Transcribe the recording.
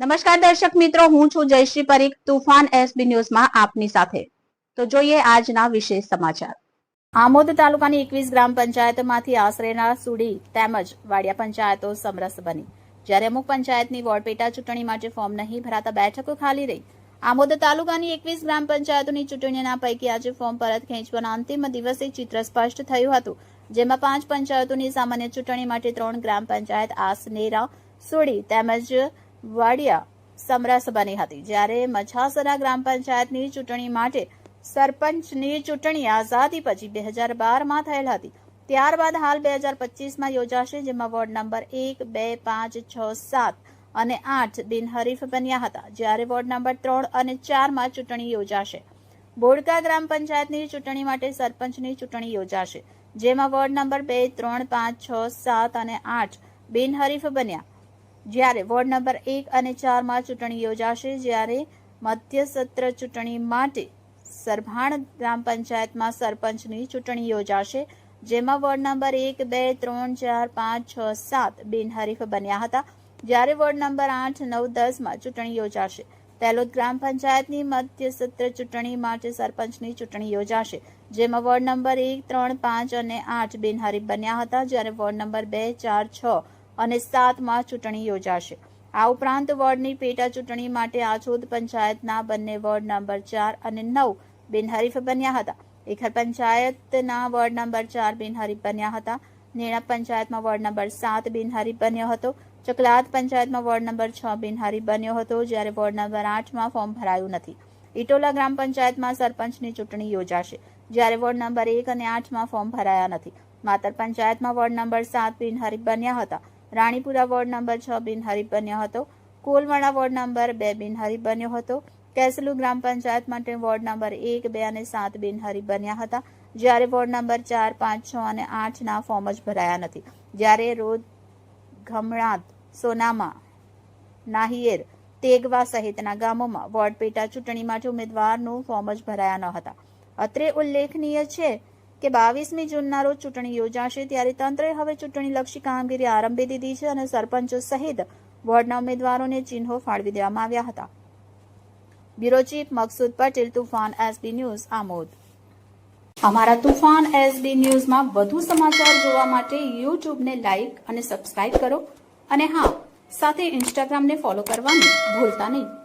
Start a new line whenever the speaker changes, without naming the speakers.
નમસ્કાર દર્શક મિત્રો, હું છું જયશ્રી પરીખ, તુફાન એસબી ન્યૂઝમાં આપની સાથે. તો જોઈએ આજના વિશેષ સમાચાર. આમોદ તાલુકાની એકવીસ ગ્રામ પંચાયતમાંથી આશરેના સુડી તેમજ વાડિયા પંચાયતો સમરસ બની. જ્યારે અમુક પંચાયતની વોર્ડ પેટા ચૂંટણી માટે ફોર્મ નહીં ભરાતા બેઠકો ખાલી રહી. આમોદ તાલુકાની એકવીસ ગ્રામ પંચાયતોની ચૂંટણીના પૈકી આજે ફોર્મ પરત ખેંચવાના અંતિમ દિવસે ચિત્ર સ્પષ્ટ થયું હતું. જેમાં પાંચ પંચાયતોની સામાન્ય ચૂંટણી માટે ત્રણ ગ્રામ પંચાયત આસનેરા સુડી તેમજ વાડિયા સમરસ બની હતી. જ્યારે મછાસરા ગ્રામ પંચાયતની ચૂંટણી માટે સરપંચની ચૂંટણી આઝાદી પછી બે હજાર બારમાં થયેલ હતી. ત્યારબાદ હાલ બે હજાર પચીસમાં યોજાશે, જેમાં વોર્ડ નંબર એક, બે, પાંચ, છ, સાત અને આઠ બિનહરીફ બન્યા હતા. જ્યારે વોર્ડ નંબર ત્રણ અને ચારમાં ચૂંટણી યોજાશે. બોડકા ગ્રામ પંચાયતની ચૂંટણી માટે સરપંચની ચૂંટણી યોજાશે, જેમાં વોર્ડ નંબર બે, ત્રણ, પાંચ, છ, સાત અને આઠ બિનહરીફ બન્યા. જ્યારે વોર્ડ નંબર એક અને ચારમાં ચૂંટણી યોજાશે, જ્યારે મધ્ય સત્ર ચૂંટણી માટે સરભાણ ગ્રામ પંચાયતમાં સરપંચની ચૂંટણી યોજાશે, જેમાં વોર્ડ નંબર એક, બે, ત્રણ, ચાર, પાંચ, છ, સાત બિનહરીફ બન્યા હતા. જ્યારે વોર્ડ નંબર આઠ, નવ, દસમાં ચૂંટણી યોજાશે, તેલોદ ગ્રામ પંચાયતની મધ્ય સત્ર ચૂંટણી માટે સરપંચની ચૂંટણી યોજાશે, જેમાં વોર્ડ નંબર એક, ત્રણ, પાંચ અને આઠ બિનહરીફ બન્યા હતા. જ્યારે વોર્ડ નંબર બે, ચાર, છ અને સાતમાં ચૂંટણી યોજાશે. આ ઉપરાંત વોર્ડની પેટા ચૂંટણી માટે આછોદ પંચાયતના બંને વોર્ડ નંબર ચાર અને નવ બિનહરીફ બન્યા હતા. એખર પંચાયતના વોર્ડ નંબર ચાર બિનહરીફ બન્યા હતા. નેણા પંચાયતમાં વોર્ડ નંબર સાત બિનહરીફ બન્યો હતો. ચકલાત પંચાયતમાં વોર્ડ નંબર છ બિનહરીફ બન્યો હતો, જ્યારે વોર્ડ નંબર આઠમાં ફોર્મ ભરાયું નથી. ઇટોલા ગ્રામ પંચાયતમાં સરપંચની ચૂંટણી યોજાશે, જ્યારે વોર્ડ નંબર એક અને આઠમાં ફોર્મ ભરાયા નથી. માતર પંચાયતમાં વોર્ડ નંબર સાત બિનહરીફ બન્યા હતા. રાણીપુરા વોર્ડ નંબર છ બિનહરીફ બન્યો હતો. કોલવાડા વોર્ડ નંબર બે બિનહરીફ બન્યો હતો. કેસલુ ગ્રામ પંચાયત માટે વોર્ડ નંબર એક, બે અને સાત બિનહરીફ બન્યા હતા. જ્યારે વોર્ડ નંબર ચાર, પાંચ, છ અને આઠના ફોર્મ જ ભરાયા નથી. જ્યારે રોજ ગમણાત સોનામા, નાહિયેર, તેગવા સહિતના ગામોમાં વોર્ડ પેટા ચૂંટણી માટે ઉમેદવારનું ફોર્મ જ ભરાયા ન હતા. અત્રે ઉલ્લેખનીય છે કે બાવીસમી જૂનના રોજ ચૂંટણી યોજાશે ત્યારે તંત્રે હવે ચૂંટણીલક્ષી કામગીરી આરંભી દીધી છે અને સરપંચો સહિત વોર્ડના ઉમેદવારોને ચિહ્નો ફાળવી દેવામાં આવ્યા હતા. Bureau chief Maqsood Patel, Toofan SB news, Amod. અમારા તુફાન એસબી ન્યૂઝમાં વધુ સમાચાર જોવા માટે યુટ્યુબને લાઇક અને સબસ્ક્રાઇબ કરો. અને હા, સાથે ઇન્સ્ટાગ્રામને ફોલો કરવાનું ભૂલતા નહીં.